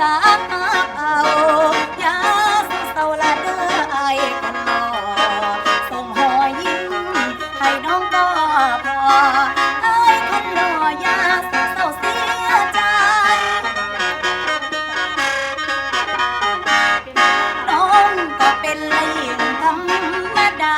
สาเอายาเศร้าละเด้อไอคนหส่งหอยิ้มให้น้องก็พไอ้คนหล่อยาเศร้าเสียใจ น้องก็เป็นไรธรรมดา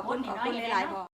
อบคุณขอบคุณหลายๆพอ